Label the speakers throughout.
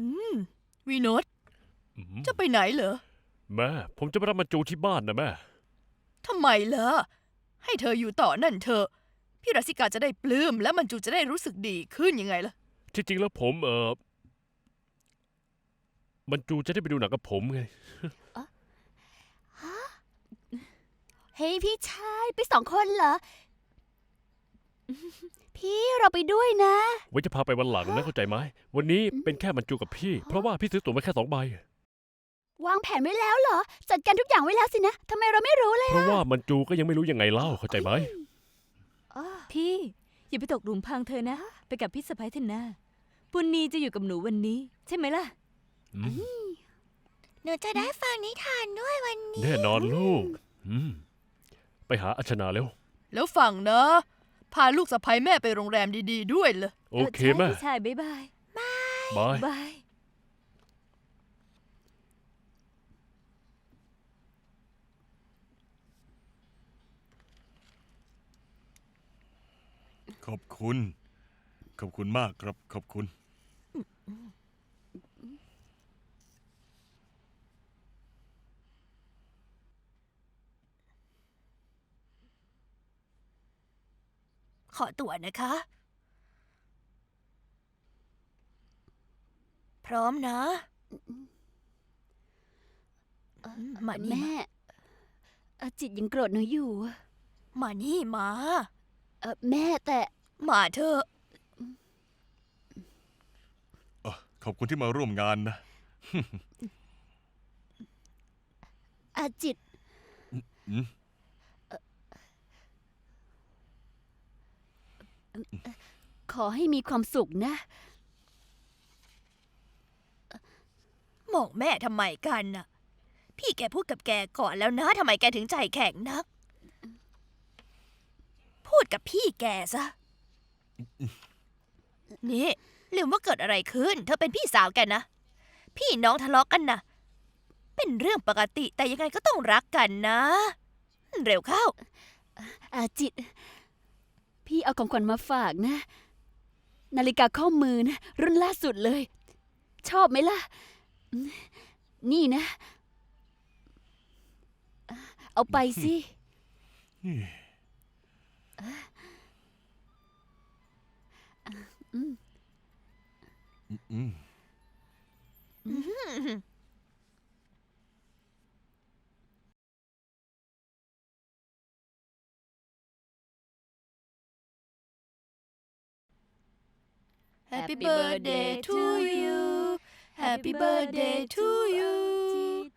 Speaker 1: อืมวีโนต
Speaker 2: อืม
Speaker 1: จะไปไหนเหรอ
Speaker 2: แม่ผมจะไปรับมันจูที่บ้านนะแม่
Speaker 1: ทำไมล่ะให้เธออยู่ต่อนั่นเธอะพี่รัสสิกาจะได้ปลื้มและมันจูจะได้รู้สึกดีขึ้นยังไงล่ะ
Speaker 2: ที่จริงแล้วผมเออมันจูจะได้ไปดูหนังกับผมไง
Speaker 3: เฮ้ยพี่ชาย ไปสองคนเหรอ พี่เราไปด้วยนะ
Speaker 2: ไว้จะพาไปวันหลังนะเข้าใจไหม วันนี้เป็นแค่มันจูกับพี่ เพราะว่าพี่ซื้อตั๋วมาแค่สองใบ
Speaker 3: วางแผนไว้แล้วเหรอ จัดการทุกอย่างไว้แล้วสินะทำไมเราไม่รู้เลย
Speaker 2: เพราะว่ามันจูก็ยังไม่รู้ยังไงเล่าเข้าใจไหม
Speaker 4: พี่ อย่าไปตกหลุมพรางเธอนะ ไปกับพี่สะพ้ายเถอะนะปุณณีจะอยู่กับหนูวันนี้ ใช่ไหมล่ะ
Speaker 2: อืม
Speaker 3: หนูจะได้ฟังนิทานด้วยวันนี้
Speaker 2: แน่นอนลูกอืมไปหาอัชนาเร็ว
Speaker 1: แล้วฟังนะ พาลูกสะใภ้แม่ไปโรงแรมดีๆด้วยเลย
Speaker 2: โอเคแม่
Speaker 4: ใช่พี่ชายบ๊ายบาย
Speaker 2: บาย
Speaker 4: บาย
Speaker 5: ขอบคุณ ขอบคุณมากครับ ขอบคุณ
Speaker 1: ขอตั๋วนะคะ พร้อมนะอืมมานี่
Speaker 3: แม่อาจิตยังโกรธหนูอยู่อะ
Speaker 1: มานี่มา
Speaker 3: เอ่อแม่แต่
Speaker 1: มาเถอะ
Speaker 5: เอ่อขอบคุณที่มาร่วมงานนะ
Speaker 3: อาจิต
Speaker 5: อืม
Speaker 3: ขอให้มีความสุขนะ
Speaker 1: มองแม่ทำไมกันน่ะ พี่แกพูดกับแกก่อนแล้วนะทำไมแกถึงใจแข็งนัก พูดกับพี่แกซะ นี่ลืมว่าเกิดอะไรขึ้น เธอเป็นพี่สาวแกนะ พี่น้องทะเลาะกันนะเป็นเรื่องปกติแต่ยังไงก็ต้องรักกันนะ เร็วเข้า
Speaker 3: อาจิต พี่เอาของขวัญมาฝากนะ นาฬิกาข้อมือนะ รุ่นล่าสุดเลย ชอบไหมล่ะ นี่นะ เอาไปสิอืม
Speaker 5: อืม
Speaker 1: Happy birthday to you Happy birthday to you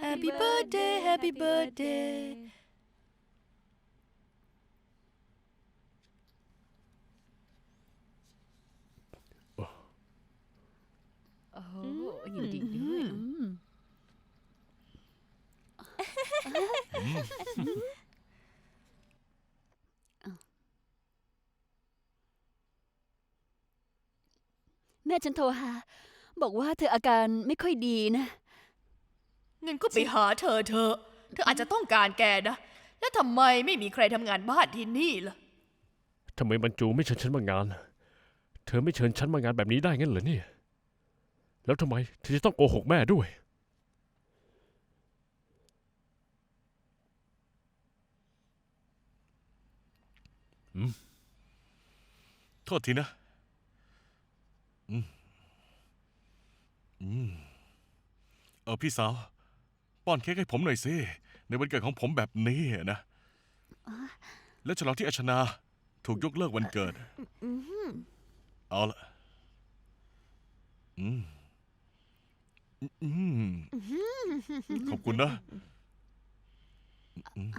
Speaker 1: Happy birthday Happy birthday
Speaker 4: โอ้โหอยู่ดีด้วย
Speaker 3: มแม่ฉันโทรหา บอกว่าเธออาการไม่ค่อยดีนะ
Speaker 1: งั้นก็ไปหาเธอเธอะเธออาจจะต้องการแกนะ แล้วทำไมไม่มีใครทำงานบ้านที่นี่ล่ะ
Speaker 2: ทำไมมันจูไม่เชิญฉันมางาน เธอไม่เชิญฉันมางานแบบนี้ได้งั้นเหรอเนี่ย แล้วทำไมเธอจะต้องโกหกแม่ด้วย
Speaker 5: โทษทีนะ อืมอืมเออพี่สาว ป้อนเค้กให้ผมหน่อยสิ ในวันเกิดของผมแบบนี้นะ แล้วฉลองที่อัชนา ถูกยกเลิกวันเกิด เอาละอืมอืมขอบคุณนะอืม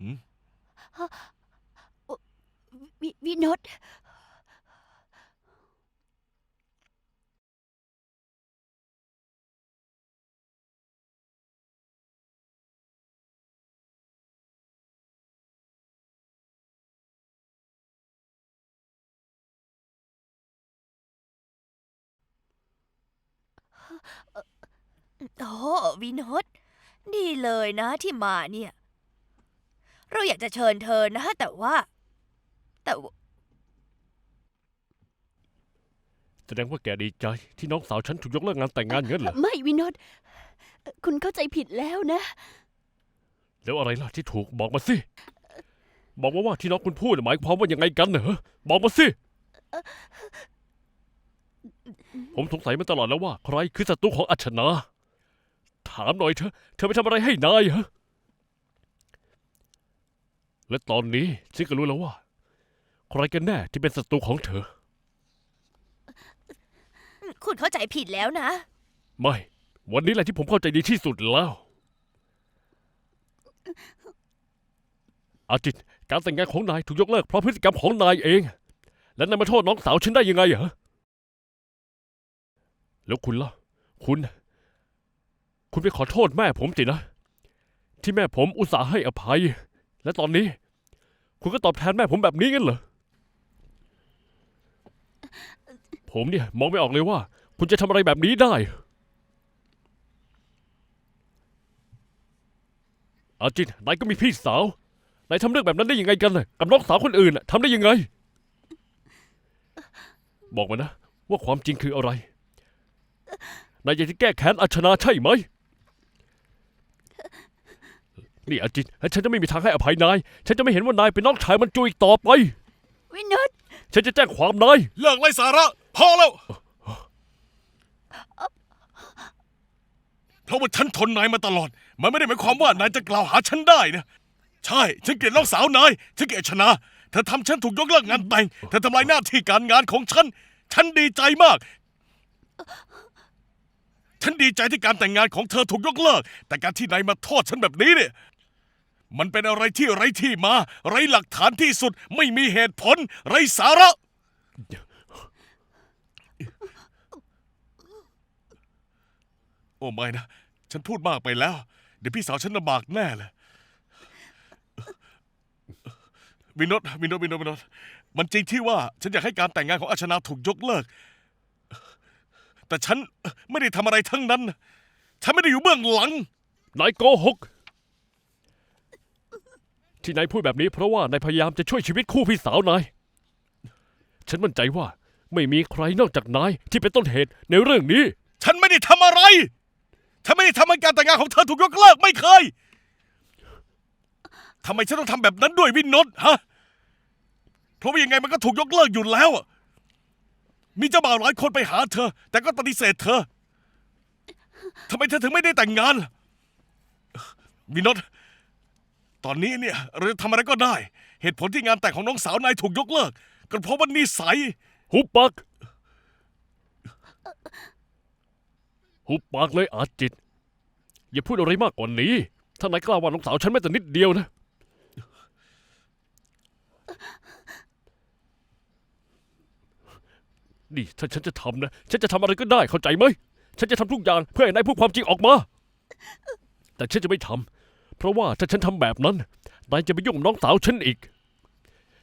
Speaker 5: อืม
Speaker 3: วิวินด
Speaker 1: โอ้วินดดีเลยนะที่มาเนี่ย เราอยากจะเชิญเธอนะ แต่ว่า แต่ว่า
Speaker 2: แสดงว่าแกดีใจ ที่น้องสาวฉันถูกยกเลิกงานแต่งงานงั้นเหรอ
Speaker 3: ไม่วินดคุณเข้าใจผิดแล้วนะ
Speaker 2: แล้วอะไรล่ะที่ถูกบอกมาสิ บอกมาว่าที่น้องคุณพูดหมายความว่ายังไงกันเหรอ บอกมาสิ ผมสงสัยมาตลอดแล้วว่า ใครคือศัตรูของอัชนา ถามหน่อยเถอะ เธอไปทำอะไรให้นายเหรอและตอนนี้ฉันก็รู้แล้วว่า ใครกันแน่ที่เป็นศัตรูของเธอ
Speaker 1: คุณเข้าใจผิดแล้วนะ
Speaker 2: ไม่ วันนี้แหละที่ผมเข้าใจดีที่สุดแล้ว อาจิต การแต่งงานของนายถูกยกเลิกเพราะพฤติกรรมของนายเอง และนายมาโทษน้องสาวฉันได้ยังไงเหรอ แล้วคุณล่ะ คุณ คุณไปขอโทษแม่ผมสินะ ที่แม่ผมอุตส่าห์ให้อภัย และตอนนี้ คุณก็ตอบแทนแม่ผมแบบนี้งั้นเหรอ ผมเนี่ย มองไม่ออกเลยว่า คุณจะทำอะไรแบบนี้ได้ อาจิตนายก็มีพี่สาวนายทำเรื่องแบบนั้นได้ยังไงกันน่ะกับน้องสาวคนอื่นน่ะทำได้ยังไง บอกมานะ ว่าความจริงคืออะไร นายอยากจะแก้แค้นอาชนาใช่ไหม นี่อาจิตฉันจะไม่มีทางให้อภัยนาย ฉันจะไม่เห็นว่านายเป็นน้องชายมันจูอีกต่อไป
Speaker 3: วินด
Speaker 2: ฉันจะแจ้งความนาย
Speaker 5: เลิกไร้สาระ พอแล้ว เพราะว่าฉันทนนายมาตลอด มันไม่ได้หมายความว่านายจะกล่าวหาฉันได้นะ ใช่ ฉันเกลียดน้องสาวนาย ฉันเกลียดชนะ เธอทำฉันถูกยกเลิกงานแต่ง เธอทำลายหน้าที่การงานของฉัน ฉันดีใจมาก ฉันดีใจที่การแต่งงานของเธอถูกยกเลิก แต่การที่นายมาโทษฉันแบบนี้เนี่ย มันเป็นอะไรที่ไร้ที่มา ไร้หลักฐานที่สุด ไม่มีเหตุผล ไร้สาระ โอ้ไม่นะ ฉันพูดมากไปแล้ว เดี๋ยวพี่สาวฉันลำบากแน่เลย วินดวินดวินดวินดมันจริงที่ว่า ฉันอยากให้การแต่งงานของอาชนาถูกยกเลิก แต่ฉันไม่ได้ทำอะไรทั้งนั้น ฉันไม่ได้อยู่เบื้องหลัง
Speaker 2: นายโกหก ที่นายพูดแบบนี้เพราะว่านายพยายามจะช่วยชีวิตคู่พี่สาวนาย ฉันมั่นใจว่าไม่มีใครนอกจากนายที่เป็นต้นเหตุในเรื่องนี้
Speaker 5: ฉันไม่ได้ทำอะไร ฉันไม่ได้ทำให้การแต่งงานของเธอถูกยกเลิกไม่เคยทำไมฉันต้องทำแบบนั้นด้วยวินนท์ฮะ เพราะว่ายังไงมันก็ถูกยกเลิกอยู่แล้วอะ มีเจ้าบ่าวหลายคนไปหาเธอ แต่ก็ปฏิเสธเธอทำไมเธอถึงไม่ได้แต่งงานล่ะวินนท์ตอนนี้เนี่ยเราจะทำอะไรก็ได้ เหตุผลที่งานแต่งของน้องสาวนายถูกยกเลิก ก็เพราะว่านิสัย
Speaker 2: หุบปากหุบปากเลยอาจิต อย่าพูดอะไรมากกว่านี้ ถ้านายกล้าว่าน้องสาวฉันแม้แต่นิดเดียวนะ นี่ถ้าฉันจะทำนะ ฉันจะทำอะไรก็ได้เข้าใจไหม ฉันจะทำทุกอย่างเพื่อให้นายพูดความจริงออกมา แต่ฉันจะไม่ทำเพราะว่าถ้าฉันทำแบบนั้น นายจะไปยุ่งน้องสาวฉันอีก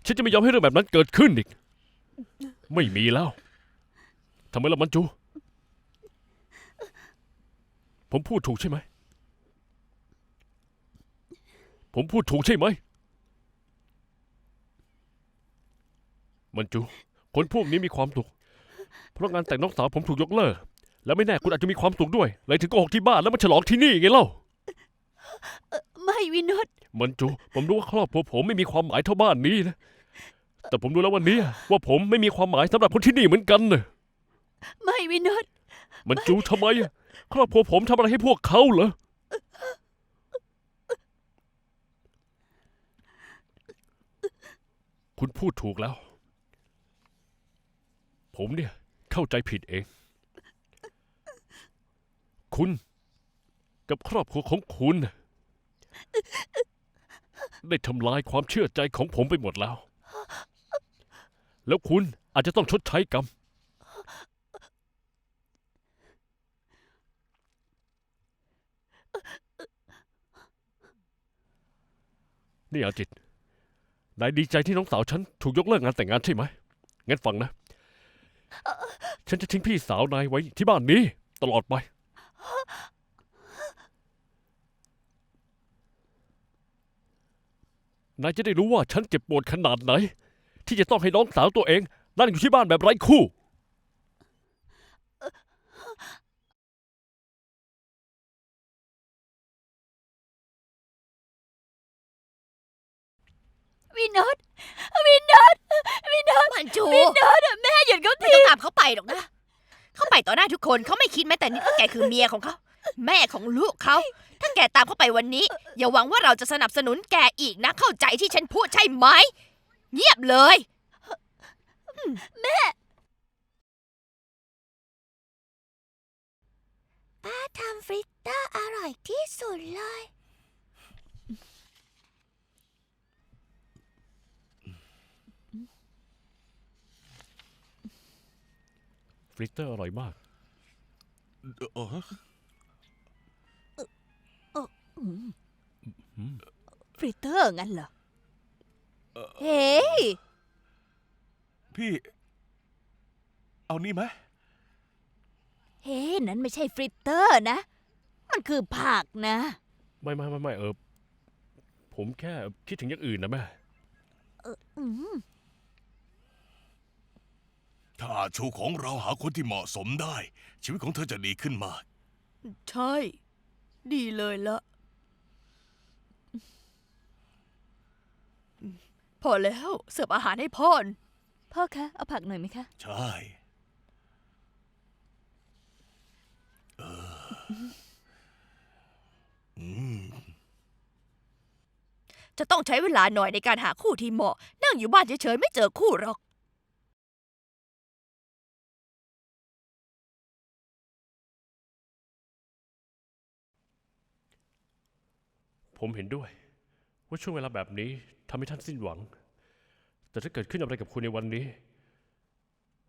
Speaker 2: ฉันจะไม่ยอมให้เรื่องแบบนั้นเกิดขึ้นอีก ไม่มีแล้วทำไมล่ะมันจู ผมพูดถูกใช่ไหม ผมพูดถูกใช่ไหม มันจู คนพวกนี้มีความสุข เพราะงานแต่งน้องสาวผมถูกยกเลิก แล้วไม่แน่คุณอาจจะมีความสุขด้วย เลยถึงโกหกที่บ้านแล้วมาฉลองที่นี่ไงเล่า
Speaker 3: ไม่วินด
Speaker 2: มันจู ผมรู้ว่าครอบครัวผมไม่มีความหมายเท่าบ้านนี้นะ แต่ผมรู้แล้ววันนี้ว่าผมไม่มีความหมายสำหรับคนที่นี่เหมือนกันนะ
Speaker 3: ไม่วินด
Speaker 2: มันจูทำไมอะครอบครัวผมทำอะไรให้พวกเขาเหรอ คุณพูดถูกแล้ว ผมเนี่ย เข้าใจผิดเอง คุณกับครอบครัวของคุณ ได้ทำลายความเชื่อใจของผมไปหมดแล้ว แล้วคุณอาจจะต้องชดใช้กรรม นี่อาจิต นายดีใจที่น้องสาวฉันถูกยกเลิกงานแต่งงานใช่ไหม งั้นฟังนะ ฉันจะทิ้งพี่สาวนายไว้ที่บ้านนี้ ตลอดไป นายจะได้รู้ว่าฉันเจ็บปวดขนาดไหน ที่จะต้องให้น้องสาวตัวเองนั่งอยู่ที่บ้านแบบไร้คู่
Speaker 3: วินอตวินอตวินอต
Speaker 1: มันจู
Speaker 3: วินอตแม่หยุดเขา
Speaker 1: ไม่
Speaker 3: ที
Speaker 1: ต้องตามเขาไปหรอกนะ เขาไปต่อหน้าทุกคนเขาไม่คิดแม้แต่นิดว่าแกคือเมียของเขา แม่ของลูกเขา ถ้าแกตามเขาไปวันนี้ อย่าหวังว่าเราจะสนับสนุนแกอีกนะ เข้าใจที่ฉันพูดใช่ไหม เงียบเลยแม่ป้าทำฟริตเตอร์อร่อยที่สุดเลย
Speaker 2: ริตเตอร์อร่อยมาก
Speaker 5: เออ
Speaker 4: ฟริตเตอร์งั้นเหรอ เฮ้ย
Speaker 5: พี่ เอานี่ไหม
Speaker 4: เฮ้ยนั้นไม่ใช่ฟริตเตอร์นะ มันคือผักนะ
Speaker 2: ไม่ไม่ไม่ไม่เออ ผมแค่คิดถึงอย่างอื่นนะแม่
Speaker 4: อืม
Speaker 5: ถ้า อาชูของเราหาคนที่เหมาะสมได้ ชีวิตของเธอจะดีขึ้นมาก
Speaker 1: ใช่ ดีเลยละ พอแล้ว เสิร์ฟอาหารให้พ่อน
Speaker 4: พ่อคะ เอาผักหน่อยไหมคะ
Speaker 5: ใช่ เออ อืม
Speaker 1: จะต้องใช้เวลาหน่อยในการหาคู่ที่เหมาะ นั่งอยู่บ้านเฉยๆ ไม่เจอคู่หรอก
Speaker 2: ผมเห็นด้วย ว่าช่วงเวลาแบบนี้ทำให้ท่านสิ้นหวัง แต่ถ้าเกิดขึ้นอะไรกับคุณในวันนี้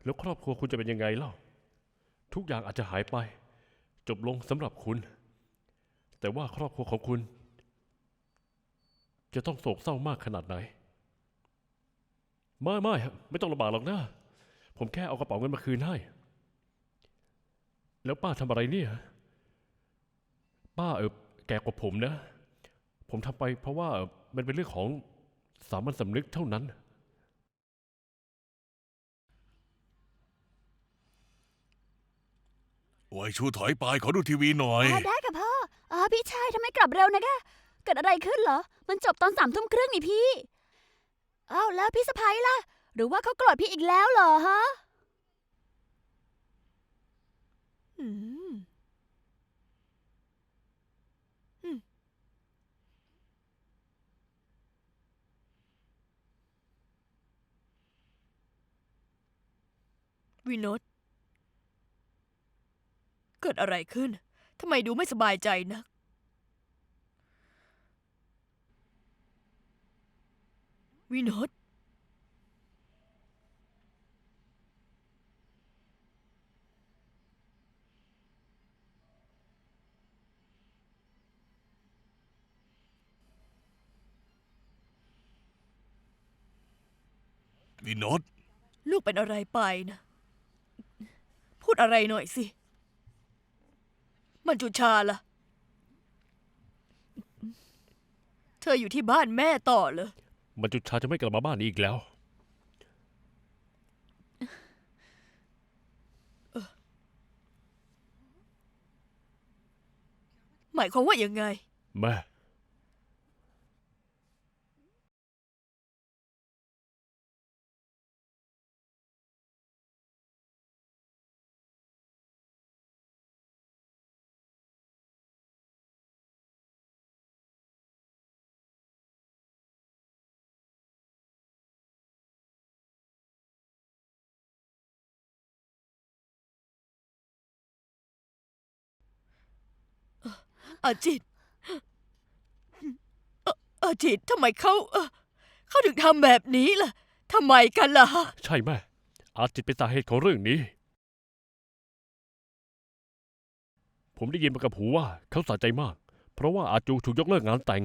Speaker 2: แล้วครอบครัวคุณจะเป็นยังไงเล่า ทุกอย่างอาจจะหายไป จบลงสำหรับคุณ แต่ว่าครอบครัวของคุณ จะต้องโศกเศร้ามากขนาดไหน ไม่ไม่ไม่ต้องลำบากหรอกนะ ผมแค่เอากระเป๋าเงินมาคืนให้ แล้วป้าทำอะไรเนี่ย ป้าเออแก่กว่าผมนะ ผมทำไปเพราะว่ามันเป็นเรื่องของสามัญสำนึกเท่านั้น
Speaker 5: โอ้ยชูถอยไปขอดูทีวีหน่อย
Speaker 3: อ่าได้ค่ะพ่ออ่าพี่ชายทำไมกลับเร็วนะคะ เกิดอะไรขึ้นเหรอ มันจบตอนสามทุ่มครึ่งนี่พี่ อ้าวแล้วพี่สะพ้ยล่ะ หรือว่าเขาโกรธพี่อีกแล้วเหรอฮะ
Speaker 1: อืมอืม วินดเกิดอะไรขึ้น ทำไมดูไม่สบายใจนะวินด
Speaker 5: วินด
Speaker 1: ลูกเป็นอะไรไปนะ พูดอะไรหน่อยสิ มันจุชาล่ะ เธออยู่ที่บ้านแม่ต่อเลย
Speaker 2: มันจุดชาจะไม่กลับมาบ้านนี้อีกแล้ว
Speaker 1: หมายความว่ายังไง
Speaker 2: แม่
Speaker 1: อาจิตเอ่ออาจิตทำไมเขาเอ่อเขาถึงทำแบบนี้ล่ะทำไมกันล่ะ
Speaker 2: ใช่แม่อาจิตเป็นสาเหตุของเรื่องนี้ ผมได้ยินมากับหูว่าเขาสะใจมาก เพราะว่าอาจูถูกยกเลิกงานแต่ง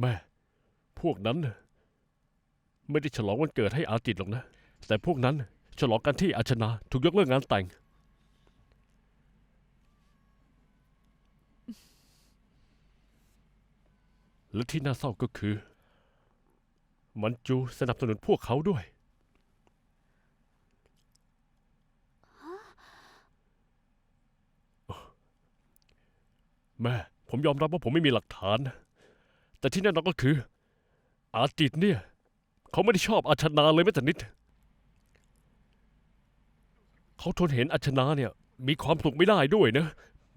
Speaker 2: แม่ พวกนั้นน่ะไม่ได้ฉลองวันเกิดให้อาจิตหรอกนะ แต่พวกนั้นฉลองกันที่อาชนาถูกยกเลิกงานแต่ง และที่น่าเศร้าก็คือ มันจูสนับสนุนพวกเขาด้วย แม่ ผมยอมรับว่าผมไม่มีหลักฐานนะแต่ที่แน่นอนก็คือ อาจิตเนี่ย เขาไม่ได้ชอบอาชนาเลยแม้แต่นิด เขาทนเห็นอาชนาเนี่ย มีความสุขไม่ได้ด้วยนะ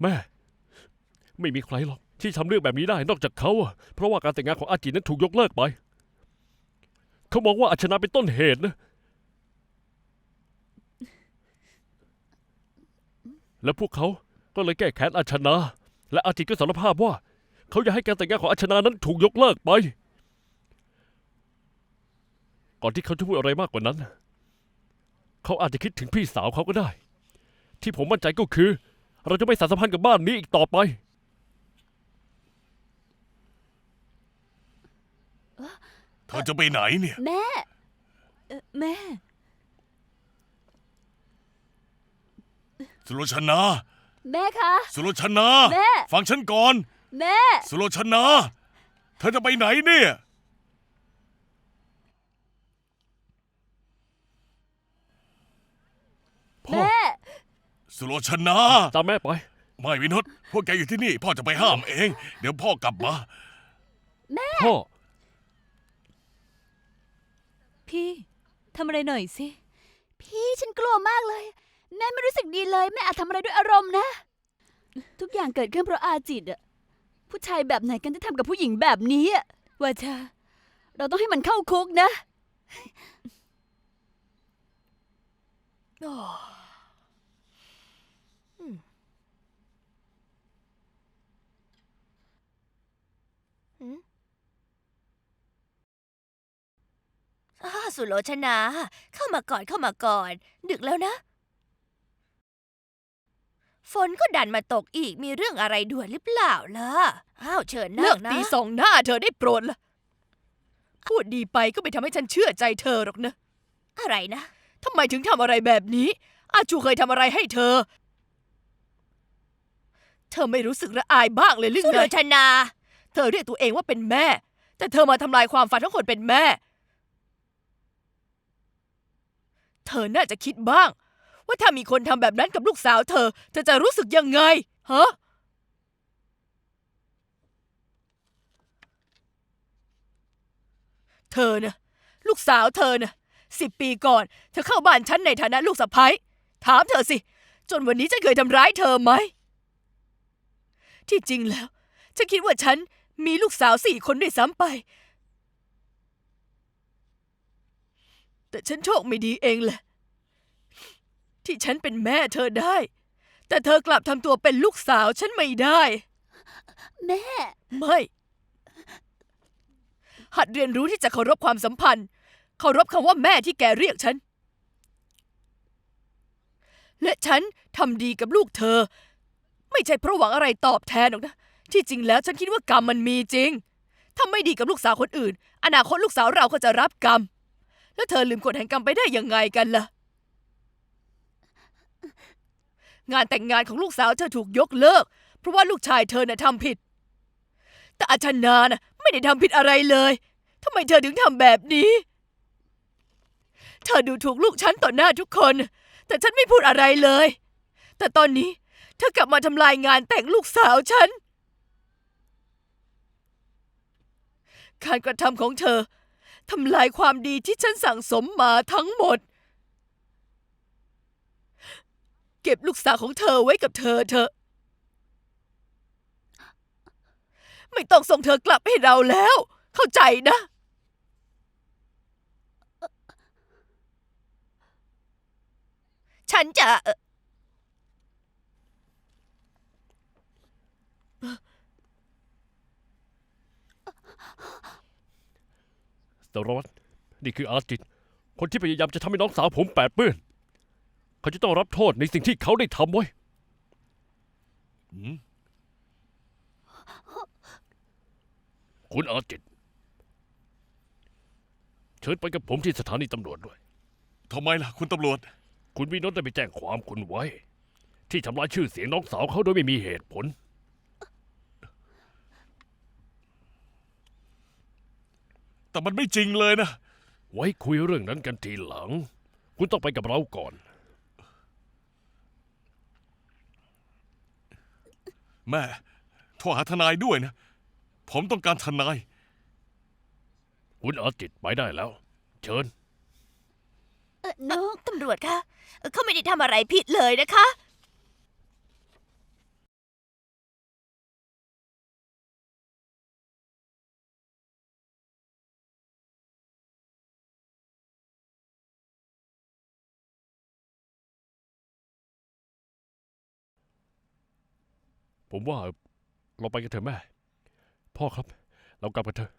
Speaker 2: แม่ ไม่มีใครหรอก ที่ทำเรื่องแบบนี้ได้นอกจากเขาอะเพราะว่าการแต่งงานของอาจินั้นถูกยกเลิกไป เขามองว่าอาชนาเป็นต้นเหตุนะ และพวกเขาก็เลยแก้แค้นอาชนาและอาจิก็สารภาพว่า เขาอยากให้การแต่งงานของอาชนานั้นถูกยกเลิกไป ก่อนที่เขาจะพูดอะไรมากกว่านั้น เขาอาจจะคิดถึงพี่สาวเขาก็ได้ ที่ผมมั่นใจก็คือ เราจะไม่สานสัมพันธ์กับบ้านนี้อีกต่อไป
Speaker 5: เธอจะไปไหนเนี่ย
Speaker 3: แม่
Speaker 4: เอ่อแม่
Speaker 5: สุโลชนา
Speaker 3: แม่คะ
Speaker 5: สุโลชนา
Speaker 3: แม่
Speaker 5: ฟังฉันก่อน
Speaker 3: แม่
Speaker 5: สุโลชนา เธอจะไปไหนเนี่ย
Speaker 2: พ่อ
Speaker 3: แม่
Speaker 5: สุโลชนา
Speaker 2: ตามแม่ไป
Speaker 5: ไม่วินทพวกแกอยู่ที่นี่ พ่อจะไปห้ามเอง เดี๋ยวพ่อกลับมา
Speaker 2: พ่อ
Speaker 4: พี่ทำอะไรหน่อยสิ
Speaker 3: พี่ฉันกลัวมากเลย แม่ไม่รู้สึกดีเลย แม่อาจทำอะไรด้วยอารมณ์นะ ทุกอย่างเกิดขึ้นเพราะอาจิตอะผู้ชายแบบไหนกันที่ทำกับผู้หญิงแบบนี้อะ
Speaker 4: วาชา
Speaker 3: เราต้องให้มันเข้าคุกนะ
Speaker 1: อ้าสุโลชนา เข้ามาก่อนเข้ามาก่อน ดึกแล้วนะ ฝนก็ดันมาตกอีกมีเรื่องอะไรด่วนหรือเปล่าล่ะอ้าวเชิญนั่
Speaker 6: เลิ
Speaker 1: ง
Speaker 6: ก
Speaker 1: นะ
Speaker 6: ตีสองหน้าเธอได้โปรดละพูดดีไปก็ไม่ทำให้ฉันเชื่อใจเธอหรอกนะ
Speaker 1: อะไรนะ
Speaker 6: ทำไมถึงทำอะไรแบบนี้ อาจูเคยทำอะไรให้เธอ เธอไม่รู้สึกละอายบ้างเลยหรือ
Speaker 1: สุ
Speaker 6: ไง
Speaker 1: โลชนา
Speaker 6: เธอเรียกตัวเองว่าเป็นแม่ แต่เธอมาทำลายความฝันของคนเป็นแม่ เธอน่าจะคิดบ้าง ว่าถ้ามีคนทำแบบนั้นกับลูกสาวเธอ เธอจะรู้สึกยังไงฮะเธอนะลูกสาวเธอนะสิบปีก่อน เธอเข้าบ้านฉันในฐานะลูกสะใภ้ถามเธอสิ จนวันนี้ฉันเคยทำร้ายเธอไหม ที่จริงแล้ว ฉันคิดว่าฉันมีลูกสาวสี่คนด้วยซ้ำไป แต่ฉันโชคไม่ดีเองแหละ ที่ฉันเป็นแม่เธอได้ แต่เธอกลับทำตัวเป็นลูกสาวฉันไม่ได้
Speaker 3: แม่
Speaker 6: ไม่ หัดเรียนรู้ที่จะเคารพความสัมพันธ์ เคารพคำว่าแม่ที่แกเรียกฉัน และฉันทำดีกับลูกเธอ ไม่ใช่เพราะหวังอะไรตอบแทนหรอกนะ ที่จริงแล้วฉันคิดว่ากรรมมันมีจริง ถ้าไม่ดีกับลูกสาวคนอื่น อนาคตลูกสาวเราก็จะรับกรรม แล้วเธอลืมกฎแห่งกรรมไปได้ยังไงกันล่ะ งานแต่งงานของลูกสาวเธอถูกยกเลิก เพราะว่าลูกชายเธอน่ะทำผิด แต่อาชนาน่ะไม่ได้ทำผิดอะไรเลยทำไมเธอถึงทำแบบนี้ เธอดูถูกลูกฉันต่อหน้าทุกคน แต่ฉันไม่พูดอะไรเลย แต่ตอนนี้เธอกลับมาทำลายงานแต่งลูกสาวฉัน การกระทำของเธอ ทำลายความดีที่ฉันสั่งสมมาทั้งหมด เก็บลูกสาวของเธอไว้กับเธอเถอะ ไม่ต้องส่งเธอกลับให้เราแล้ว เข้าใจนะ
Speaker 1: ฉันจะเอ่อ
Speaker 2: สารวัตรนี่คืออาจิตคนที่พยายามจะทำให้น้องสาวผมแปดเปื้อน เขาจะต้องรับโทษในสิ่งที่เขาได้ทำไว้
Speaker 5: อืม
Speaker 2: คุณอาจิตเชิญไปกับผมที่สถานีตำรวจด้วย
Speaker 5: ทำไมล่ะ คุณตำรวจ
Speaker 2: คุณวินท์ได้ไปแจ้งความคุณไว้ ที่ทำลายชื่อเสียงน้องสาวเขาโดยไม่มีเหตุผล
Speaker 5: แต่มันไม่จริงเลยนะ
Speaker 2: ไว้คุยเรื่องนั้นกันทีหลัง คุณต้องไปกับเราก่อน
Speaker 5: แม่โทรหาทนายด้วยนะ ผมต้องการทนาย
Speaker 2: คุณอาจิตไปได้แล้ว เชิญ
Speaker 3: เออน้อง
Speaker 1: ตำรวจคะเอ่อเขาไม่ได้ทำอะไรผิดเลยนะคะ
Speaker 2: ผมว่าเราไปกันเถอะแม่ พ่อครับ เรากลับกันเถอะ